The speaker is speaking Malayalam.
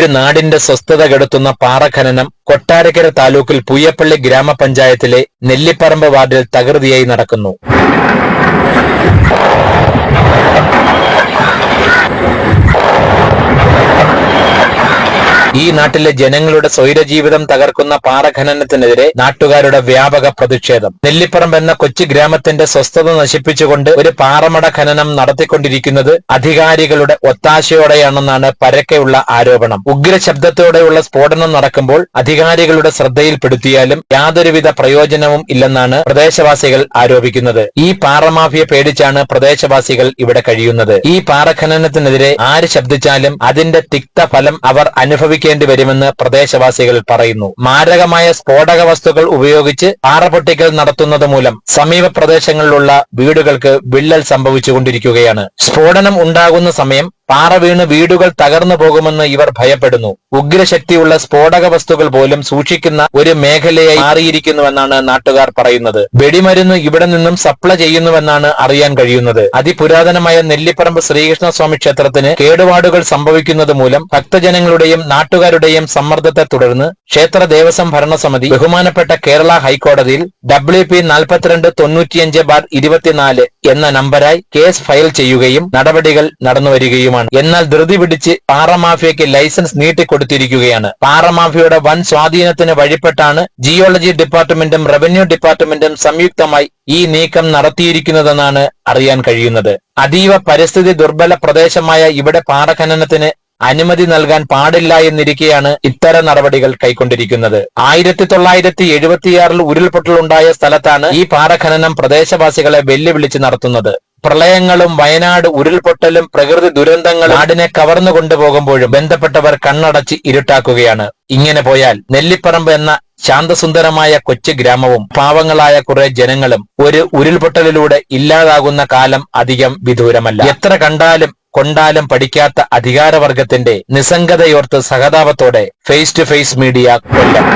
ഒരു നാടിന്റെ സ്വസ്ഥത കെടുത്തുന്ന പാറഖനനം കൊട്ടാരക്കര താലൂക്കിൽ പൂയപ്പള്ളി ഗ്രാമപഞ്ചായത്തിലെ നെല്ലിപ്പറമ്പ് വാർഡിൽ തകൃതിയായി നടക്കുന്നു. ഈ നാട്ടിലെ ജനങ്ങളുടെ സ്വൈരജീവിതം തകർക്കുന്ന പാറഖനനത്തിനെതിരെ നാട്ടുകാരുടെ വ്യാപക പ്രതിഷേധം. നെല്ലിപ്പറമ്പ് എന്ന കൊച്ചു ഗ്രാമത്തിന്റെ സ്വസ്ഥത നശിപ്പിച്ചുകൊണ്ട് ഒരു പാറമട ഖനനം നടത്തിക്കൊണ്ടിരിക്കുന്നത് അധികാരികളുടെ ഒത്താശയോടെയാണെന്നാണ് പരക്കെയുള്ള ആരോപണം. ഉഗ്ര ശബ്ദത്തോടെയുള്ള സ്ഫോടനം നടക്കുമ്പോൾ അധികാരികളുടെ ശ്രദ്ധയിൽപ്പെടുത്തിയാലും യാതൊരുവിധ പ്രയോജനവും ഇല്ലെന്നാണ് പ്രദേശവാസികൾ ആരോപിക്കുന്നത്. ഈ പാറമാഫിയ പേടിച്ചാണ് പ്രദേശവാസികൾ ഇവിടെ കഴിയുന്നത്. ഈ പാറഖനനത്തിനെതിരെ ആര് ശബ്ദിച്ചാലും അതിന്റെ തിക്ത ഫലം അവർ അനുഭവിക്കേണ്ടി വരുമെന്ന് പ്രദേശവാസികൾ പറയുന്നു. മാരകമായ സ്ഫോടക വസ്തുക്കൾ ഉപയോഗിച്ച് പാറപൊട്ടിക്കൽ നടത്തുന്നത് മൂലം സമീപ പ്രദേശങ്ങളിലുള്ള വീടുകൾക്ക് വിള്ളൽ സംഭവിച്ചുകൊണ്ടിരിക്കുകയാണ്. സ്ഫോടനം ഉണ്ടാകുന്ന സമയം പാറ വീണ് വീടുകൾ തകർന്നു പോകുമെന്ന് ഇവർ ഭയപ്പെടുന്നു. ഉഗ്രശക്തിയുള്ള സ്ഫോടക വസ്തുക്കൾ പോലും സൂക്ഷിക്കുന്ന ഒരു മേഖലയായി മാറിയിരിക്കുന്നുവെന്നാണ് നാട്ടുകാർ പറയുന്നത്. വെടിമരുന്ന് ഇവിടെ നിന്നും സപ്ലൈ ചെയ്യുന്നുവെന്നാണ് അറിയാൻ കഴിയുന്നത്. അതിപുരാതനമായ നെല്ലിപ്പറമ്പ് ശ്രീകൃഷ്ണസ്വാമി ക്ഷേത്രത്തിന് കേടുപാടുകൾ സംഭവിക്കുന്നത് മൂലം ഭക്തജനങ്ങളുടെയും നാട്ടുകാരുടെയും സമ്മർദ്ദത്തെ തുടർന്ന് ക്ഷേത്ര ദേവസ്വം ഭരണസമിതി ബഹുമാനപ്പെട്ട കേരള ഹൈക്കോടതിയിൽ ഡബ്ല്യു പി നാൽപ്പത്തിരണ്ട് തൊണ്ണൂറ്റിയഞ്ച് ബാർ ഇരുപത്തിനാല് എന്ന നമ്പരായി കേസ് ഫയൽ ചെയ്യുകയും നടപടികൾ നടന്നുവരികയുമാണ്. എന്നാൽ ധൃതി പിടിച്ച് പാറമാഫിയയ്ക്ക് ലൈസൻസ് നീട്ടിക്കൊടുത്തിരിക്കുകയാണ്. പാറമാഫിയയുടെ വൻ സ്വാധീനത്തിന് വഴിപ്പെട്ടാണ് ജിയോളജി ഡിപ്പാർട്ട്മെന്റും റവന്യൂ ഡിപ്പാർട്ട്മെന്റും സംയുക്തമായി ഈ നീക്കം നടത്തിയിരിക്കുന്നതെന്നാണ് അറിയാൻ കഴിയുന്നത്. അതീവ പരിസ്ഥിതി ദുർബല പ്രദേശമായ ഇവിടെ പാറഖനനത്തിന് അനുമതി നൽകാൻ പാടില്ല എന്നിരിക്കെയാണ് ഇത്തരം നടപടികൾ കൈക്കൊണ്ടിരിക്കുന്നത്. ആയിരത്തി തൊള്ളായിരത്തി എഴുപത്തിയാറിൽ ഉരുൾപൊട്ടലുണ്ടായ സ്ഥലത്താണ് ഈ പാറഖനനം പ്രദേശവാസികളെ വെല്ലുവിളിച്ച് നടത്തുന്നത്. പ്രളയങ്ങളും വയനാട് ഉരുൾപൊട്ടലും പ്രകൃതി ദുരന്തങ്ങളും നാടിനെ കവർന്നു കൊണ്ടുപോകുമ്പോഴും ബന്ധപ്പെട്ടവർ കണ്ണടച്ച് ഇരുട്ടാക്കുകയാണ്. ഇങ്ങനെ പോയാൽ നെല്ലിപ്പറമ്പ് എന്ന ശാന്തസുന്ദരമായ കൊച്ചു ഗ്രാമവും പാവങ്ങളായ കുറെ ജനങ്ങളും ഒരു ഉരുൾപൊട്ടലിലൂടെ ഇല്ലാതാകുന്ന കാലം അധികം വിദൂരമല്ല. എത്ര കണ്ടാലും കൊണ്ടാലും പഠിക്കാത്ത അധികാരവർഗത്തിന്റെ നിസ്സംഗതയോർത്ത് സഹതാപത്തോടെ face to face media Kollam.